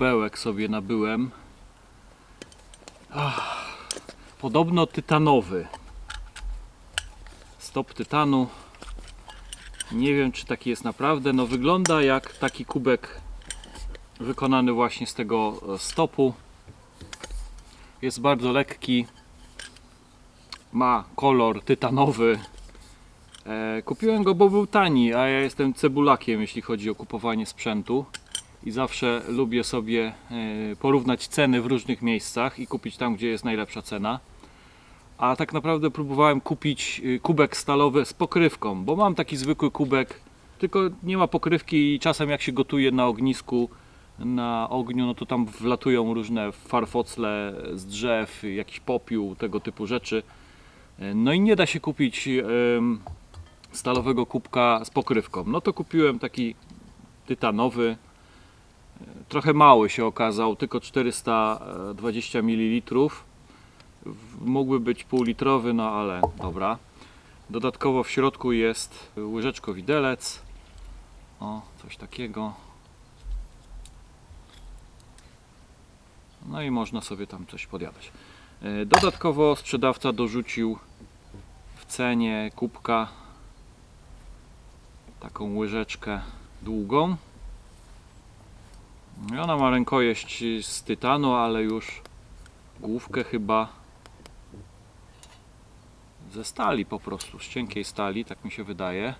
Kubełek sobie nabyłem. Ach, podobno tytanowy. Stop tytanu. Nie wiem, czy taki jest naprawdę. No, wygląda jak taki kubek wykonany właśnie z tego e, stopu. Jest bardzo lekki. Ma kolor tytanowy. E, kupiłem go, bo był tani, a ja jestem cebulakiem, jeśli chodzi o kupowanie sprzętu. I zawsze lubię sobie e, porównać ceny w różnych miejscach i kupić tam, gdzie jest najlepsza cena. A tak naprawdę próbowałem kupić y, kubek stalowy z pokrywką, bo mam taki zwykły kubek, tylko nie ma pokrywki i czasem jak się gotuje na ognisku, na ogniu, no to tam wlatują różne farfocle z drzew, jakiś popiół, tego typu rzeczy. E, No i nie da się kupić stalowego kubka z pokrywką. No to kupiłem taki tytanowy. Trochę mały się okazał, tylko 420 ml. Mógłby być półlitrowy, no ale dobra. Dodatkowo w środku jest łyżeczko widelec. O, coś takiego. No i można sobie tam coś podjadać. E, Dodatkowo sprzedawca dorzucił w cenie kubka taką łyżeczkę długą. I ona ma rękojeść z tytanu, ale już główkę chyba ze stali po prostu, z cienkiej stali, tak mi się wydaje.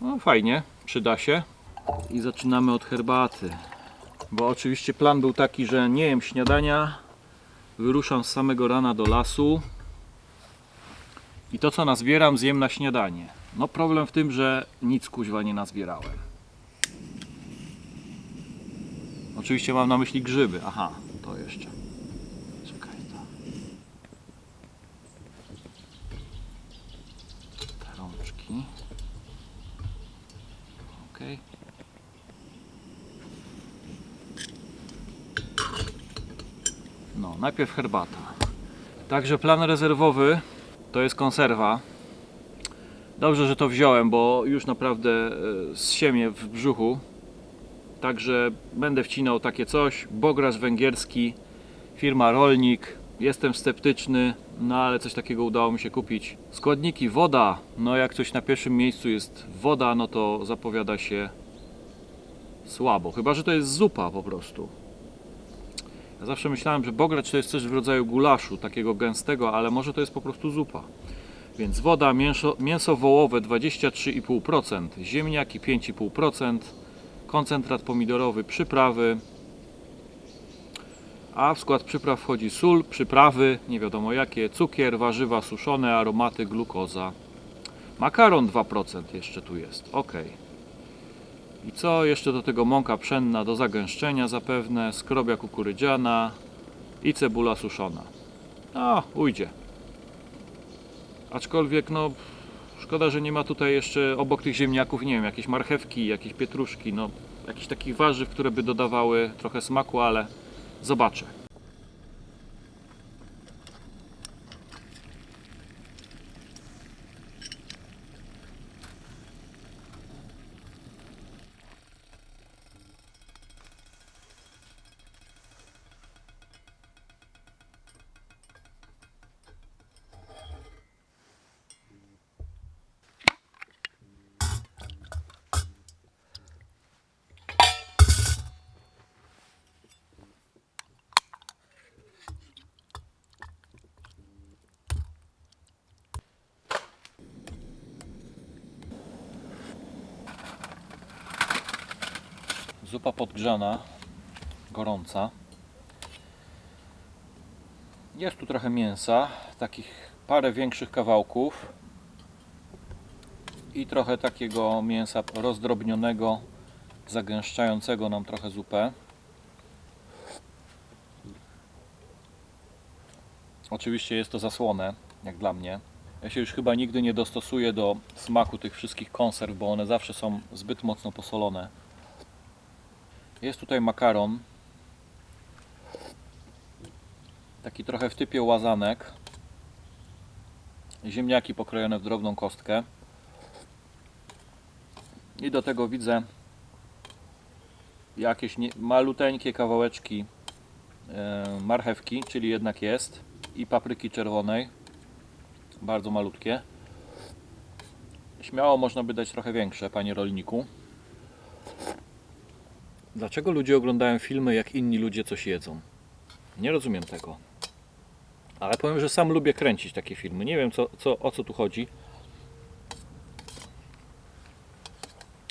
No fajnie, przyda się. I zaczynamy od herbaty. Bo oczywiście plan był taki, że nie jem śniadania, wyruszam z samego rana do lasu i to co nazbieram zjem na śniadanie. No problem w tym, że nic kuźwa nie nazbierałem. Oczywiście mam na myśli grzyby. Aha, to jeszcze. Czekaj to. Te rączki. Okej. No, najpierw herbata. Także plan rezerwowy to jest konserwa. Dobrze, że to wziąłem, bo już naprawdę e, zsiemię w brzuchu. Także będę wcinał takie coś. Bograsz węgierski, firma Rolnik. Jestem sceptyczny, no ale coś takiego udało mi się kupić. Składniki woda. No jak coś na pierwszym miejscu jest woda, no to zapowiada się słabo. Chyba, że to jest zupa po prostu. Ja zawsze myślałem, że bogracz to jest coś w rodzaju gulaszu, takiego gęstego, ale może to jest po prostu zupa. Więc woda, mięso, mięso wołowe 23,5%, ziemniaki 5,5%, koncentrat pomidorowy, przyprawy. A w skład przypraw wchodzi sól, przyprawy, nie wiadomo jakie, cukier, warzywa suszone, aromaty, glukoza. Makaron 2% jeszcze tu jest. Ok. I co? Jeszcze do tego mąka pszenna do zagęszczenia zapewne, skrobia kukurydziana i cebula suszona. A, ujdzie. Aczkolwiek no szkoda, że nie ma tutaj jeszcze obok tych ziemniaków, nie wiem, jakieś marchewki, jakieś pietruszki, no jakichś takich warzyw, które by dodawały trochę smaku, ale zobaczę. Zupa podgrzana, gorąca. Jest tu trochę mięsa, takich parę większych kawałków i trochę takiego mięsa rozdrobnionego, zagęszczającego nam trochę zupę. Oczywiście jest to zasłone, jak dla mnie. Ja się już chyba nigdy nie dostosuję do smaku tych wszystkich konserw, bo one zawsze są zbyt mocno posolone. Jest tutaj makaron. Taki trochę w typie łazanek. Ziemniaki pokrojone w drobną kostkę. I do tego widzę jakieś maluteńkie kawałeczki e, marchewki, czyli jednak jest, i papryki czerwonej, bardzo malutkie. Śmiało można by dać trochę większe, panie rolniku. Dlaczego ludzie oglądają filmy, jak inni ludzie coś jedzą? Nie rozumiem tego. Ale powiem, że sam lubię kręcić takie filmy. Nie wiem, co, co, o co tu chodzi.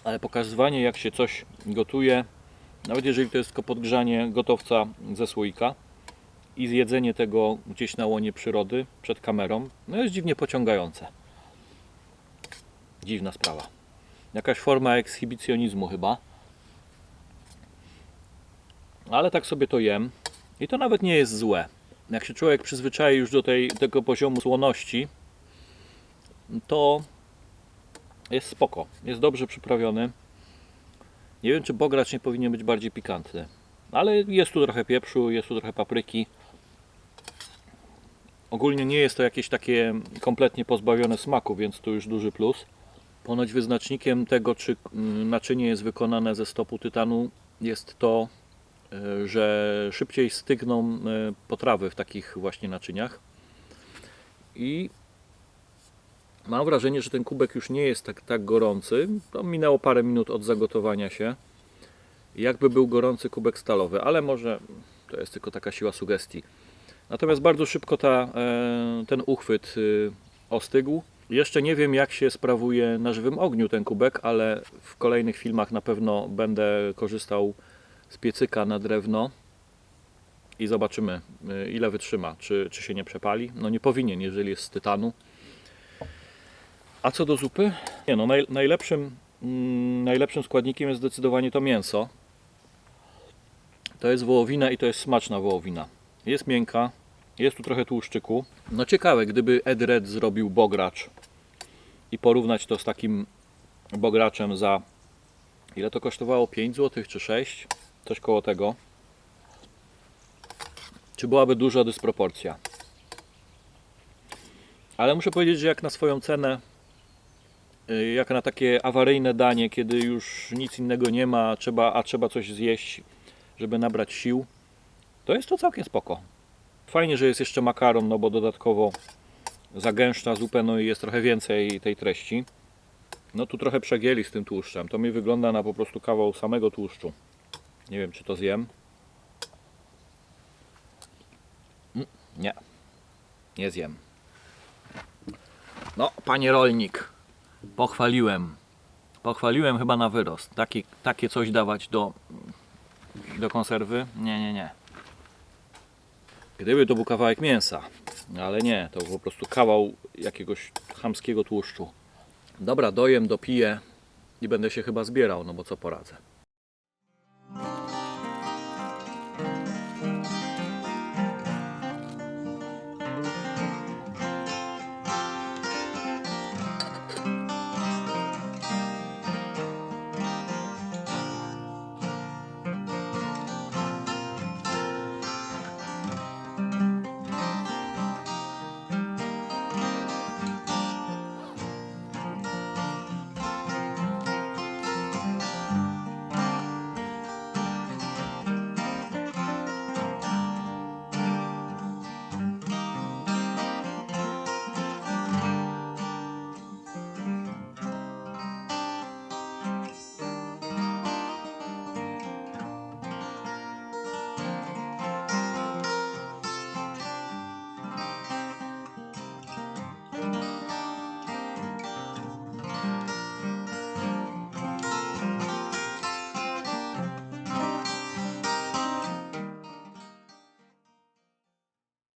Ale pokazywanie, jak się coś gotuje, nawet jeżeli to jest tylko podgrzanie gotowca ze słoika i zjedzenie tego gdzieś na łonie przyrody przed kamerą, no jest dziwnie pociągające. Dziwna sprawa. Jakaś forma ekshibicjonizmu chyba. Ale tak sobie to jem. I to nawet nie jest złe. Jak się człowiek przyzwyczai już do tej, tego poziomu słoności, to jest spoko. Jest dobrze przyprawiony. Nie wiem, czy bogracz nie powinien być bardziej pikantny. Ale jest tu trochę pieprzu, jest tu trochę papryki. Ogólnie nie jest to jakieś takie kompletnie pozbawione smaku, więc tu już duży plus. Ponoć wyznacznikiem tego, czy mm, naczynie jest wykonane ze stopu tytanu, jest to, że szybciej stygną y, potrawy w takich właśnie naczyniach. I mam wrażenie, że ten kubek już nie jest tak, tak gorący. To minęło parę minut od zagotowania się. Jakby był gorący kubek stalowy, ale może to jest tylko taka siła sugestii. Natomiast bardzo szybko ta, e, ten uchwyt ostygł. Jeszcze nie wiem, jak się sprawuje na żywym ogniu ten kubek, ale w kolejnych filmach na pewno będę korzystał z piecyka na drewno i zobaczymy, y, ile wytrzyma. Czy, czy się nie przepali? No nie powinien, jeżeli jest z tytanu. A co do zupy? Nie no, naj, najlepszym, mm, najlepszym składnikiem jest zdecydowanie to mięso. To jest wołowina i to jest smaczna wołowina. Jest miękka, jest tu trochę tłuszczyku. No ciekawe, gdyby Ed Red zrobił bogracz i porównać to z takim bograczem za ile to kosztowało? 5 zł czy 6? Coś koło tego. Czy byłaby duża dysproporcja? Ale muszę powiedzieć, że jak na swoją cenę, y, jak na takie awaryjne danie, kiedy już nic innego nie ma, trzeba, a trzeba coś zjeść, żeby nabrać sił, to jest to całkiem spoko. Fajnie, że jest jeszcze makaron, no bo dodatkowo zagęszcza zupę, no i jest trochę więcej tej treści. No tu trochę przegięli z tym tłuszczem. To mi wygląda na po prostu kawał samego tłuszczu. Nie wiem, czy to zjem. Mm, Nie. Nie zjem. No, panie rolnik, pochwaliłem. Pochwaliłem chyba na wyrost. Taki, takie coś dawać do, do konserwy? Nie, nie, nie. Gdyby to był kawałek mięsa, ale nie, to po prostu kawał jakiegoś chamskiego tłuszczu. Dobra, dojem, dopiję i będę się chyba zbierał, no bo co poradzę.